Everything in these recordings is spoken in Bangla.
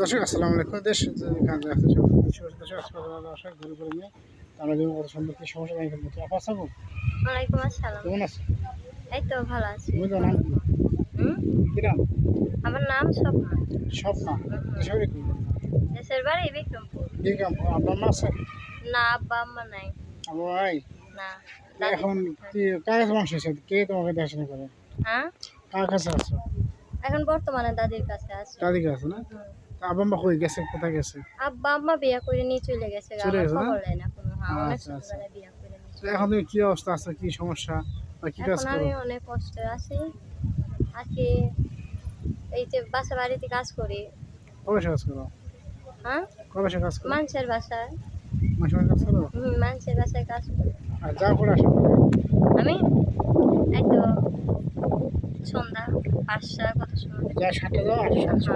দর্শক আসসালামু আলাইকুম। দেশ দর্শক ঘুরে ঘুরে নিয়ে আমরা যেমন কত সুন্দর কি সমস্যা নাই কিন্তু আপা সাবো ওয়ালাইকুম আসসালাম। কেমন আছে? এই তো ভালো আছি। তুমি তো নাম? কি? হুম? কি নাম? আমার নাম স্বপ্না। স্বপ্না। দেশের কি দেশের বাড়ি বিক্রমপুর। কাম আপনার মা আছে? না আব্বা আম্মা নাই। ভাই না এখন কি কাছে মানুষ এসে কে তোমাকে দেখাশোনা করে? হ্যাঁ? কার কাছে আছো? এখন বর্তমানে দাদির কাছে আছে। দাদিকে আছে না? আব্বা মা কই গেছে? কোথায় গেছে? আব্বা আম্মা বিয়ে করে নিয়ে চলে গেছে চলে গেছে না? কোনো অনেক আচ্ছা, আচ্ছা। বিয়ে করে নিয়ে এখন তুমি কি অবস্থা আছে? কি সমস্যা? বা কি কাজ করো? আমি অনেক কষ্টে আছি। আজকে এই যে বাসা বাড়িতে কাজ করি। কবে কাজ করো? হ্যাঁ? কবে কাজ করো? মানুষের বাসায়। মাসে কাজ করো? হুম, মানুষের বাসায় কাজ করি। আর যা করে আসো। আমি? এই তো সন্ধ্যা। কত যা সাতটা হ্যাঁ। আচ্ছা,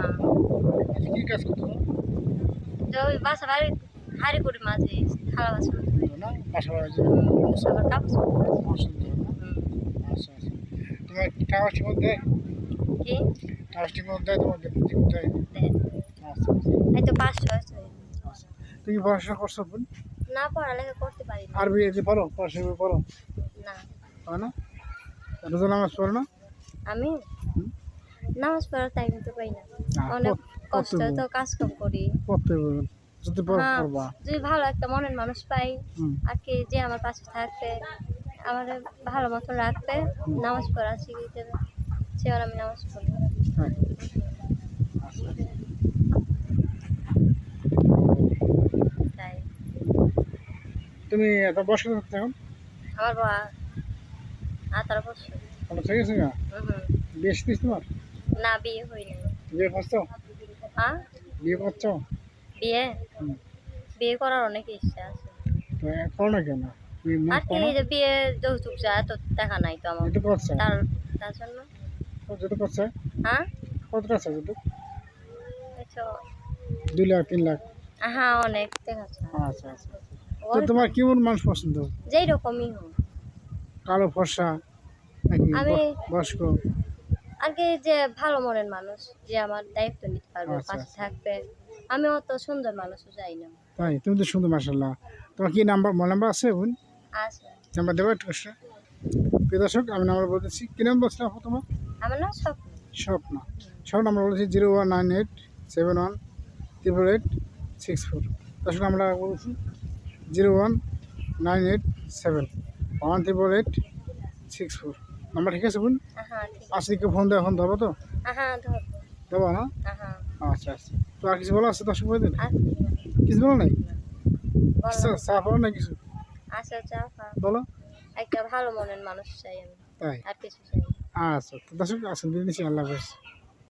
কি কাজ করতে? তো ওই বাসা বাড়ি হাড়ি করে মাঝে থালা বাসন। না? বাসা বাড়ি। আচ্ছা আচ্ছা তোমার কাগজ ঠিক মতো দেয় কি কাগজ ঠিক মতো দেয় তোমাকে ঠিক মতো দেয় দেন। আচ্ছা আচ্ছা। এই তো পাঁচশো আছে। আচ্ছা। তুমি পড়াশোনা করছ বোন না পড়ালেখা করতে পারি আরবি এতে পড়ো পড়াশোনা পড়ো? না। না? রোজা নামাজ পড়ো না? আমি? নামাজ পড়ার টাইম তো পাই না। অনেক কষ্ট তো কাজ কাম করি। যদি হ্যাঁ। যদি ভালো একটা মনের মানুষ পাই আর কি যে আমার পাশে থাকবে আমার ভালো মতো রাখবে নামাজ পড়া শিখিয়ে দেবে সে আর আমি নামাজ পড়ি হ্যাঁ। তুমি এত বয়স কত এখন? আমার বাবা আঠারো বছর। কত ঠিক আছে না। বিয়ে তোমার? না বিয়ে হয়নি। বিয়ে করছ? হ্যাঁ বিয়ে করছ? বিয়ে? বিয়ে করার অনেক ইচ্ছা আছে। করো না কেন? আর কি যে বিয়ে যৌতুক যায় তো দেখা নাই তো আমার। তার তার জন্য। যেটা করছে? হ্যাঁ কতটা আছে এই দুই লাখ তিন লাখ? হ্যাঁ অনেক দেখাচ্ছে আচ্ছা আচ্ছা তো তোমার কেমন মানুষ পছন্দ? যেই রকমই হোক। কালো ফর্সা? আমি- বয়স্ক আর কি যে ভালো মনের মানুষ যে আমার দায়িত্ব নিতে পারবে আচ্ছা, পাশে আচ্ছা। থাকবে আমি অত সুন্দর মানুষও চাই না। তাই? তুমি তো সুন্দর মার্শাল্লাহ তোমার কি নাম্বার মোবাইল নাম্বার আছে বোন? আছে। নাম্বার দেবো একটু কষ্ট প্রিয় দর্শক আমি নাম্বার বলতেছি কি নাম বলছিলাম তোমার? আমার না সব স্বপ্ন। সব নাম্বার বলেছি zero one nine eight seven one triple eight six four. দর্শক আমরা বলছি zero one nine eight seven one triple eight six four. Number ঠিক আছে বোন? হ্যাঁ ঠিক আজকে ফোন দেওয়া এখন ধরো তো? হ্যাঁ দেবো না? হ্যাঁ আচ্ছা আচ্ছা। তো আর কিছু বলা আছে দর্শক ভাইদের? দিন কিছু বলো নাই? চা পাবো না কিছু? আচ্ছা। বলো। একটা ভালো মনের মানুষ চাই আমি। তাই? আর কিছু চাই আচ্ছা দর্শক আসেন দিদি আল্লাহ হাফেজ।